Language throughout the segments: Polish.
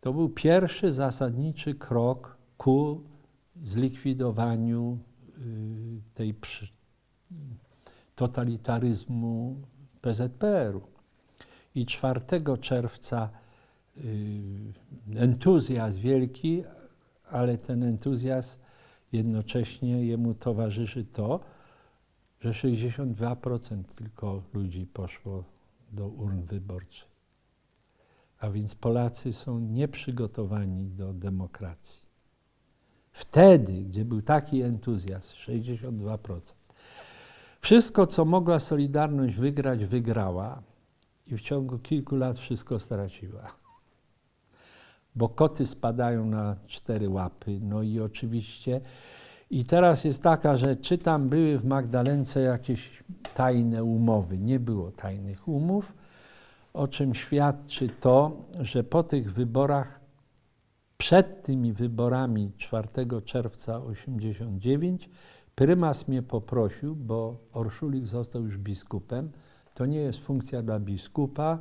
To był pierwszy zasadniczy krok ku zlikwidowaniu y, tej totalitaryzmu PZPR-u. I 4 czerwca y, entuzjazm wielki, ale ten entuzjazm jednocześnie jemu towarzyszy to, że 62% tylko ludzi poszło do urn wyborczych. A więc Polacy są nieprzygotowani do demokracji. Wtedy, gdzie był taki entuzjazm, 62%, wszystko, co mogła Solidarność wygrać, wygrała i w ciągu kilku lat wszystko straciła. Bo koty spadają na cztery łapy, no i oczywiście. I teraz jest taka, że czy tam były w Magdalence jakieś tajne umowy? Nie było tajnych umów, o czym świadczy to, że po tych wyborach, przed tymi wyborami 4 czerwca 89, prymas mnie poprosił, bo Orszulik został już biskupem. To nie jest funkcja dla biskupa.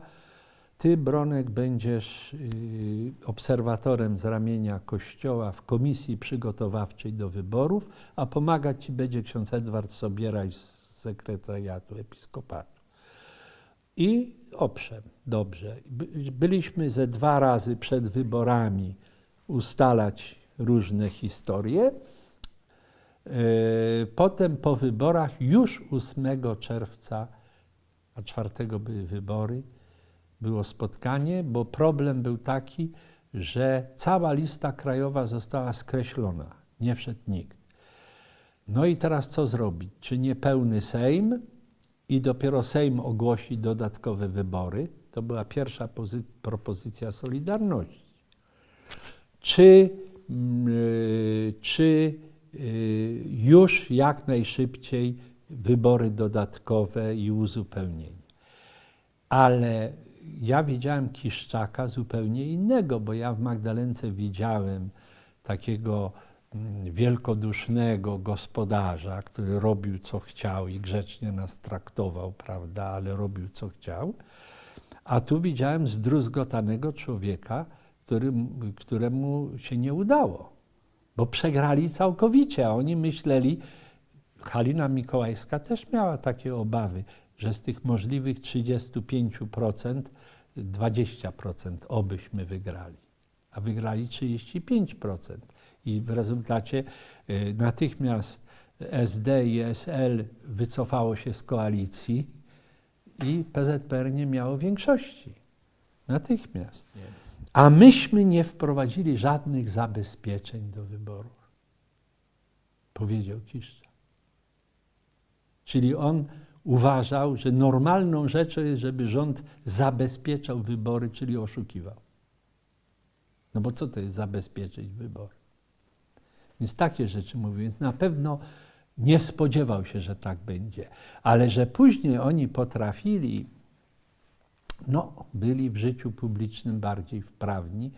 Ty, Bronek, będziesz y, obserwatorem z ramienia Kościoła w komisji przygotowawczej do wyborów, a pomagać ci będzie ksiądz Edward Sobieraj z sekretariatu episkopatu. I owszem, dobrze. By- Byliśmy ze dwa razy przed wyborami ustalać różne historie. Yy, Potem po wyborach, już 8 czerwca, a 4 były wybory, było spotkanie, bo problem był taki, że cała lista krajowa została skreślona. Nie wszedł nikt. No i teraz co zrobić? Czy niepełny Sejm i dopiero Sejm ogłosi dodatkowe wybory? To była pierwsza pozy- propozycja Solidarności. Czy, mm, y, czy y, już jak najszybciej wybory dodatkowe i uzupełnienie? Ale ja widziałem Kiszczaka zupełnie innego, bo ja w Magdalence widziałem takiego wielkodusznego gospodarza, który robił co chciał i grzecznie nas traktował, prawda, ale robił co chciał. A tu widziałem zdruzgotanego człowieka, którym, któremu się nie udało, bo przegrali całkowicie, a oni myśleli, Halina Mikołajska też miała takie obawy, że z tych możliwych 35% 20% obyśmy wygrali, a wygrali 35%. I w rezultacie y, natychmiast SD i SL wycofało się z koalicji i PZPR nie miało większości. Natychmiast. A myśmy nie wprowadzili żadnych zabezpieczeń do wyborów, powiedział Kiszczak. Czyli on uważał, że normalną rzeczą jest, żeby rząd zabezpieczał wybory, czyli oszukiwał. No bo co to jest zabezpieczyć wybory? Więc takie rzeczy mówił. Więc na pewno nie spodziewał się, że tak będzie. Ale że później oni potrafili, no, byli w życiu publicznym bardziej wprawni,